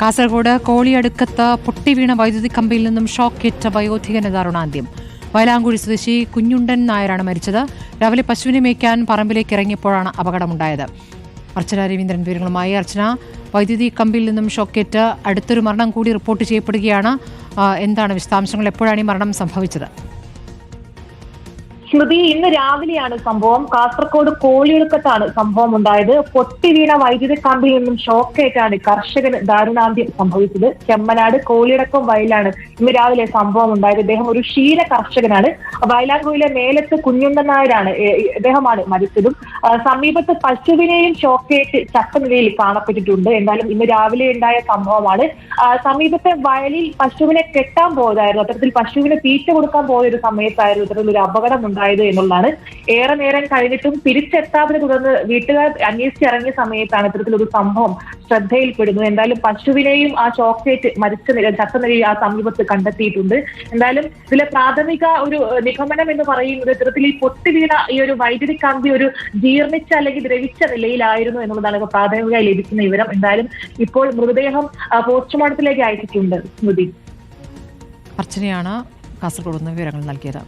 കാസർഗോഡ് കോളിയടുക്കത്ത് പൊട്ടിവീണ വൈദ്യുതി കമ്പിയിൽ നിന്നും ഷോക്കേറ്റ വയോധികന് ദാരുണാന്ത്യം. വയലാങ്കുഴി സ്വദേശി കുഞ്ഞുണ്ടൻ നായരാണ് മരിച്ചത്. രാവിലെ പശുവിനെ മേയ്ക്കാൻ പറമ്പിലേക്ക് ഇറങ്ങിയപ്പോഴാണ് അപകടമുണ്ടായത്. അർച്ചന രവീന്ദ്രൻ വിവരങ്ങളുമായി. അർച്ചന വൈദ്യുതി കമ്പിയിൽ നിന്നും ഷോക്കേറ്റ് അടുത്തൊരു മരണം കൂടി റിപ്പോർട്ട് ചെയ്യപ്പെടുകയാണ്. എന്താണ് വിശദാംശങ്ങൾ? എപ്പോഴാണ് ഈ മരണം സംഭവിച്ചത്? സ്മൃതി ഇന്ന് രാവിലെയാണ് സംഭവം. കാസർഗോഡ് കോളിയൊടുക്കത്താണ് സംഭവം ഉണ്ടായത്. പൊട്ടി വീണ വൈദ്യുതി കമ്പിയിൽ നിന്നും ഷോക്കേറ്റാണ് കർഷകന് ദാരുണാന്ത്യം സംഭവിച്ചത്. ചെമ്മനാട് കോളിയടക്കം വയലാണ് ഇന്ന് രാവിലെ സംഭവം ഉണ്ടായത്. ഇദ്ദേഹം ഒരു ക്ഷീര കർഷകനാണ്. വയലാങ്കുയിലെ മേലത്ത് കുഞ്ഞുണ്ടൻ നായരാണ് ഇദ്ദേഹമാണ് മരിച്ചതും. സമീപത്ത് പശുവിനെയും ഷോക്കേറ്റ് ചത്ത നിലയിൽ കാണപ്പെട്ടിട്ടുണ്ട്. എന്നാലും ഇന്ന് രാവിലെ ഉണ്ടായ സംഭവമാണ്. സമീപത്തെ വയലിൽ പശുവിനെ കെട്ടാൻ പോയതായിരുന്നു. അത്തരത്തിൽ പശുവിന് തീറ്റ കൊടുക്കാൻ പോയ ഒരു സമയത്തായിരുന്നു. ഇത്തരത്തിലൊരു അപകടം ഉണ്ടായത് എന്നുള്ളതാണ്. ഏറെ നേരം കഴിഞ്ഞിട്ടും തിരിച്ചെത്താതിനെ തുടർന്ന് വീട്ടുകാർ അന്വേഷിച്ചിറങ്ങിയ സമയത്താണ് ഇത്തരത്തിലൊരു സംഭവം ശ്രദ്ധയിൽപ്പെടുന്നത്. എന്തായാലും പശുവിനെയും ആ ചോക്ലേറ്റ് മരിച്ച നില ചത്ത നിലയിൽ ആ സമീപത്ത് കണ്ടെത്തിയിട്ടുണ്ട്. എന്തായാലും ഇതിലെ പ്രാഥമിക ഒരു നിഗമനം എന്ന് പറയുന്നത് ഇത്തരത്തിൽ ഈ പൊട്ടി വീണ ഈ ഒരു വൈദ്യുതി കമ്പി ഒരു ജീർണിച്ച അല്ലെങ്കിൽ ദ്രവിച്ച നിലയിലായിരുന്നു എന്നുള്ളതാണ് ഇപ്പോൾ പ്രാഥമികമായി ലഭിക്കുന്ന വിവരം. എന്തായാലും ഇപ്പോൾ മൃതദേഹം പോസ്റ്റ്മോർട്ടത്തിലേക്ക് അയച്ചിട്ടുണ്ട്. സ്മൃതി. അർച്ചനയാണ് കാസർഗോഡ് നിന്ന് വിവരങ്ങൾ നൽകിയത്.